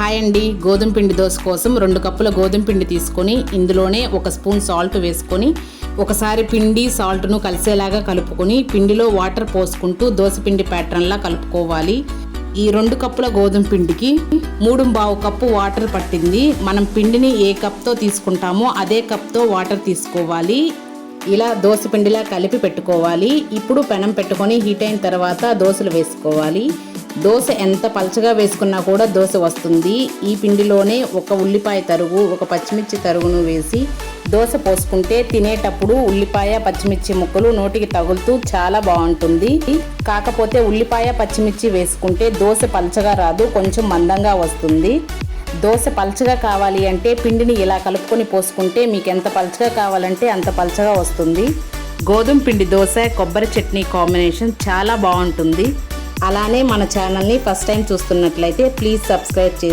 Hi అండి. గోధుమ పిండి దోశ కోసం రెండు కప్పుల గోధుమ పిండి తీసుకొని ఇందులోనే ఒక స్పూన్ సాల్ట్ వేసుకొని ఒకసారి పిండి సాల్ట్ను కలిసేలాగా కలుపుకొని పిండిలో వాటర్ పోసుకుంటూ దోశ పిండి ప్యాటర్న్లా కలుపుకోవాలి. ఈ రెండు కప్పుల గోధుమ పిండికి మూడు బావు కప్పు వాటర్ పట్టింది. మనం పిండిని ఏ కప్తో తీసుకుంటామో అదే కప్తో వాటర్ తీసుకోవాలి. ఇలా దోశ పిండిలా కలిపి పెట్టుకోవాలి. ఇప్పుడు పెనం పెట్టుకొని హీట్ అయిన తర్వాత దోశలు వేసుకోవాలి. దోశ ఎంత పలచగా వేసుకున్నా కూడా దోశ వస్తుంది. ఈ పిండిలోనే ఒక ఉల్లిపాయ తరుగు ఒక పచ్చిమిర్చి తరుగును వేసి దోశ పోసుకుంటే తినేటప్పుడు ఉల్లిపాయ పచ్చిమిర్చి ముక్కలు నోటికి తగులుతూ చాలా బాగుంటుంది. కాకపోతే ఉల్లిపాయ పచ్చిమిర్చి వేసుకుంటే దోశ పలచగా రాదు కొంచెం మందంగా వస్తుంది. దోశ పలచగా కావాలి అంటే పిండిని ఇలా కలుపుకొని పోసుకుంటే మీకు ఎంత పలచగా కావాలంటే అంత పలచగా వస్తుంది. గోధుమ పిండి దోశ కొబ్బరి చట్నీ కాంబినేషన్ చాలా బాగుంటుంది. అలానే మన ఛానల్ని ఫస్ట్ టైం చూస్తున్నట్లయితే ప్లీజ్ సబ్స్క్రైబ్ చేసి